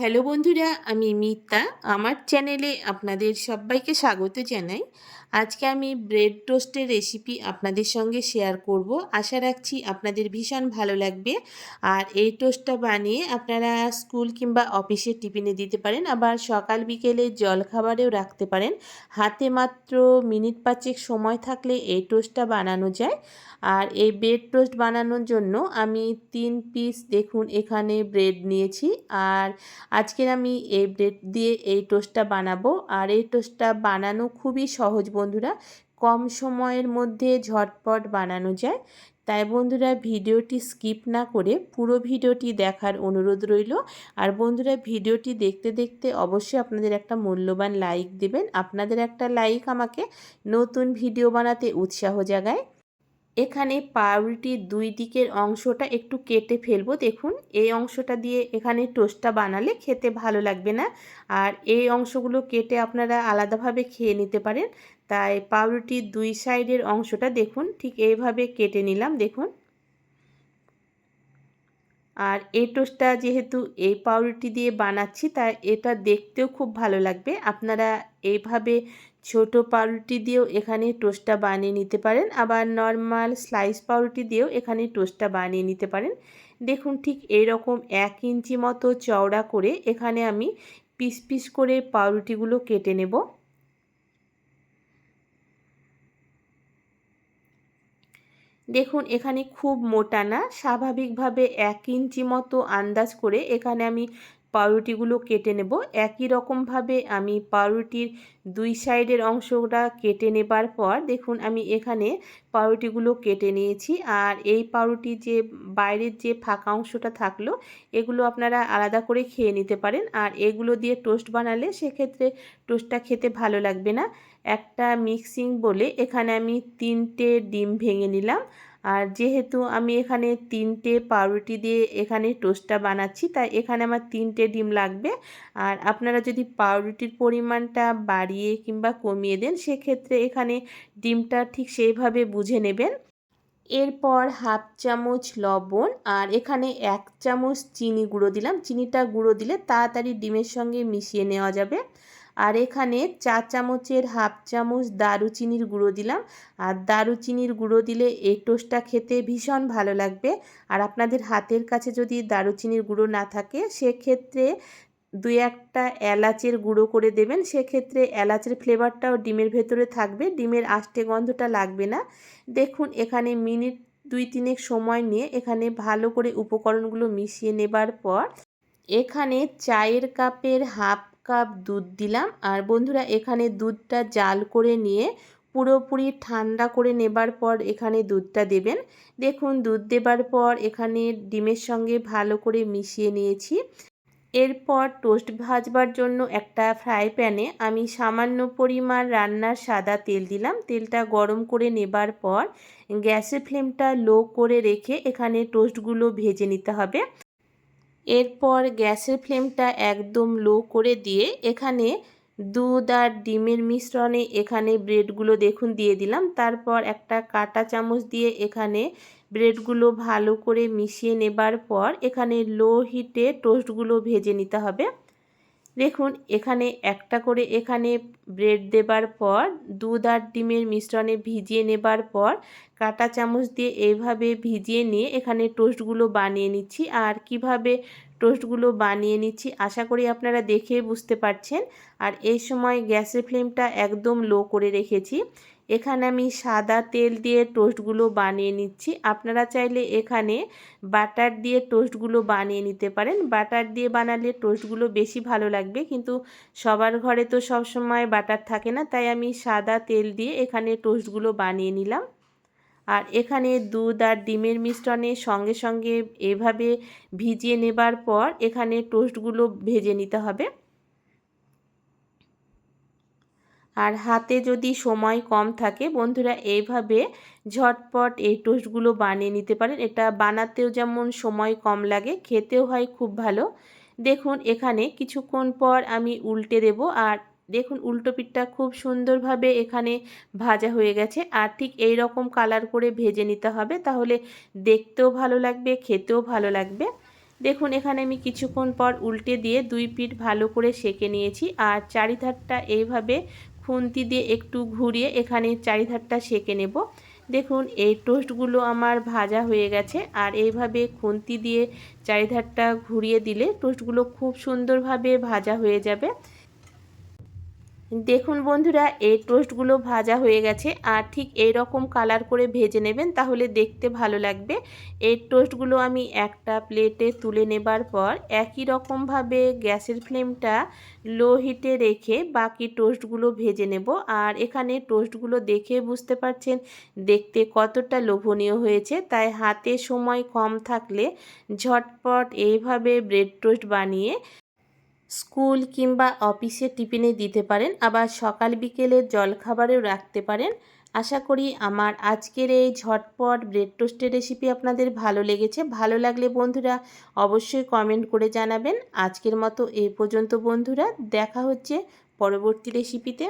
Hello বন্ধুরা, আমি মিতা। আমার চ্যানেলে আপনাদের সবাইকে স্বাগত জানাই। আজকে আমি ব্রেড টোস্টের রেসিপি আপনাদের সঙ্গে শেয়ার করব। আশা রাখছি আপনাদের ভীষণ ভালো লাগবে। আর এই টোস্টটা বানিয়ে আপনারা স্কুল কিংবা অফিসের টিফিনে দিতে পারেন। আবার সকাল বিকেলে জলখাবারেও রাখতে পারেন। হাতে মাত্র মিনিট পাঁচেক সময় থাকলে এই টোস্টটা বানানো যায়। আর এই ব্রেড টোস্ট বানানোর জন্য আমি তিন পিস দেখুন এখানে ব্রেড নিয়েছি। আর আজকের আমি এই ব্রেড দিয়ে এই টোস্টটা বানাবো। আর এই টোস্টটা বানানো খুবই সহজ বন্ধুরা। কম সময়ের মধ্যে ঝটপট বানানো যায়। তাই বন্ধুরা ভিডিওটি স্কিপ না করে পুরো ভিডিওটি দেখার অনুরোধ রইল। আর বন্ধুরা ভিডিওটি দেখতে দেখতে অবশ্যই আপনাদের একটা মূল্যবান লাইক দেবেন। আপনাদের একটা লাইক আমাকে নতুন ভিডিও বানাতে উৎসাহ জাগায়। এখানে পাউরুটির দুই দিকের অংশটা একটু কেটে ফেলব, দেখুন। এই অংশটা দিয়ে এখানে টোস্টটা বানালে খেতে ভালো লাগবে না। আর এই অংশগুলো কেটে আপনারা আলাদাভাবে খেয়ে নিতে পারেন। তাই পাউরুটির দুই সাইডের অংশটা দেখুন, ঠিক এইভাবে কেটে নিলাম, দেখুন। আর এই টোস্টটা যেহেতু এই পাউরুটি দিয়ে বানাচ্ছি তাই এটা দেখতেও খুব ভালো লাগবে। আপনারা এইভাবে ছোট পাউরুটি দিয়েও এখানে টোস্টটা বানিয়ে নিতে পারেন, আবার নর্মাল স্লাইস পাউরুটি দিয়েও এখানে টোস্টটা বানিয়ে নিতে পারেন। দেখুন ঠিক এইরকম এক ইঞ্চি মতো চওড়া করে এখানে আমি পিস পিস করে পাউরুটিগুলো কেটে নেব। দেখুন, এখানে খুব মোটা না, স্বাভাবিকভাবে এক ইঞ্চি মতো আন্দাজ করে এখানে আমি পাউরুটিগুলো কেটে নেব। একই রকমভাবে আমি পাউরুটির দুই সাইডের অংশটা কেটে নেবার পর দেখুন, আমি এখানে পাউরুটিগুলো কেটে নিয়েছি। আর এই পাউরুটি যে বাইরের যে ফাঁকা অংশটা থাকল, এগুলো আপনারা আলাদা করে খেয়ে নিতে পারেন। আর এগুলো দিয়ে টোস্ট বানালে সেক্ষেত্রে টোস্টটা খেতে ভালো লাগবে না। একটা মিক্সিং বলে এখানে আমি তিনটে ডিম ভেঙে নিলাম। আর যেহেতু আমি এখানে তিনটে পাউরুটি দিয়ে এখানে টোস্টটা বানাচ্ছি, তাই এখানে আমার তিনটে ডিম লাগবে। আর আপনারা যদি পাউরুটির পরিমাণটা বাড়িয়ে কিংবা কমিয়ে দেন, সেক্ষেত্রে এখানে ডিমটা ঠিক সেইভাবে বুঝে নেবেন। এরপর হাফ চামচ লবণ আর এখানে এক চামচ চিনি গুঁড়ো দিলাম। চিনিটা গুঁড়ো দিলে তাড়াতাড়ি ডিমের সঙ্গে মিশিয়ে নেওয়া যাবে। আর এখানে চা চামচের হাফ চামচ দারুচিনির গুঁড়ো দিলাম। আর দারুচিনির গুঁড়ো দিলে এই টোস্টটা খেতে ভীষণ ভালো লাগবে। আর আপনাদের হাতের কাছে যদি দারুচিনির গুঁড়ো না থাকে, সেক্ষেত্রে দুই একটা এলাচের গুঁড়ো করে দেবেন। সেক্ষেত্রে এলাচের ফ্লেভারটাও ডিমের ভেতরে থাকবে। ডিমের আষ্টে গন্ধটা লাগবে না। দেখুন, এখানে মিনিট দুই তিনেক সময় নিয়ে এখানে ভালো করে উপকরণগুলো মিশিয়ে নেবার পর, এখানে চায়ের কাপের হাফ কাপ দুধ দিলাম। আর বন্ধুরা, এখানে দুধটা জাল করে নিয়ে পুরোপুরি ঠান্ডা করে নেবার পর এখানে দুধটা দেবেন। দেখুন, দুধ দেবার পর এখানে ডিমের সঙ্গে ভালো করে মিশিয়ে নিয়েছি। এরপর টোস্ট ভাজবার জন্য একটা ফ্রাই প্যানে আমি সামান্য পরিমাণ রান্নার সাদা তেল দিলাম। তেলটা গরম করে নেবার পর গ্যাসের ফ্লেমটা লো করে রেখে এখানে টোস্টগুলো ভেজে নিতে হবে। এরপর গ্যাসের ফ্লেমটা একদম লো করে দিয়ে এখানে দুধ আর ডিমের মিশ্রণে এখানে ব্রেডগুলো দেখুন দিয়ে দিলাম। তারপর একটা কাটা চামচ দিয়ে এখানে ব্রেডগুলো ভালো করে মিশিয়ে নেবার পর এখানে লো হিটে টোস্টগুলো ভেজে নিতে হবে। দেখুন, এখানে একটা করে এখানে ব্রেড দেবার পর, দুধ আর ডিমের মিশ্রণে ভিজিয়ে নেবার পর, কাটা চামচ দিয়ে এইভাবে ভিজিয়ে নিয়ে এখানে টোস্টগুলো বানিয়ে নিচ্ছি। আর কীভাবে টোস্টগুলো বানিয়ে নিচ্ছি, আশা করি আপনারা দেখে বুঝতে পারছেন। আর এই সময় গ্যাসের ফ্লেমটা একদম লো করে রেখেছি। এখানে আমি সাদা তেল দিয়ে টোস্টগুলো বানিয়ে নিচ্ছি। আপনারা চাইলে এখানে বাটার দিয়ে টোস্টগুলো বানিয়ে নিতে পারেন। বাটার দিয়ে বানালে টোস্টগুলো বেশি ভালো লাগবে। কিন্তু সবার ঘরে তো সব সময় বাটার থাকে না, তাই আমি সাদা তেল দিয়ে এখানে টোস্টগুলো বানিয়ে নিলাম। আর এখানে দুধ আর ডিমের মিশ্রণে সঙ্গে সঙ্গে এভাবে ভিজিয়ে নেবার পর এখানে টোস্টগুলো ভেজে নিতে হবে। আর হাতে যদি সময় কম থাকে, বন্ধুরা এইভাবে ঝটপট এই টোস্টগুলো বানিয়ে নিতে পারেন। এটা বানাতেও যেমন সময় কম লাগে, খেতেও হয় খুব ভালো। দেখুন, এখানে কিছুক্ষণ পর আমি উল্টে দেব। আর দেখুন, উল্টো পিঠটা খুব সুন্দরভাবে এখানে ভাজা হয়ে গেছে। আর ঠিক এই রকম কালার করে ভেজে নিতে হবে, তাহলে দেখতেও ভালো লাগবে, খেতেও ভালো লাগবে। দেখুন, এখানে আমি কিছুক্ষণ পর উল্টে দিয়ে দুই পিঠ ভালো করে সেকে নিয়েছি। আর চারিধারটা এইভাবে খুন্তি দিয়ে একটু ঘুরিয়ে এখানে চারিধারটা সেঁকে নেব। দেখুন, এই টোস্টগুলো আমার ভাজা হয়ে গেছে। আর এইভাবে খুন্তি দিয়ে চারিধারটা ঘুরিয়ে দিলে টোস্টগুলো খুব সুন্দরভাবে ভাজা হয়ে যাবে। দেখুন বন্ধুরা, এই টোস্টগুলো ভাজা হয়ে গেছে আর ঠিক এই রকম কালার করে ভেজে নেবেন তাহলে দেখতে ভালো লাগবে। এই টোস্টগুলো আমি একটা প্লেটে তুলে নেবার পর একই রকমভাবে গ্যাসের ফ্লেমটা লো হিটে রেখে বাকি টোস্টগুলো ভেজে নেব। আর এখানে টোস্টগুলো দেখে বুঝতে পারছেন দেখতে কতটা লোভনীয় হয়েছে। তাই হাতে সময় কম থাকলে ঝটপট এইভাবে ব্রেড টোস্ট বানিয়ে স্কুল কিংবা অফিসে টিফিনে দিতে পারেন, আবার সকাল বিকেলের জলখাবারেও রাখতে পারেন। আশা করি আমার আজকের এই ঝটপট ব্রেড টোস্টের রেসিপি আপনাদের ভালো লেগেছে। ভালো লাগলে বন্ধুরা অবশ্যই কমেন্ট করে জানাবেন। আজকের মতো এ পর্যন্ত বন্ধুরা, দেখা হচ্ছে পরবর্তী রেসিপিতে।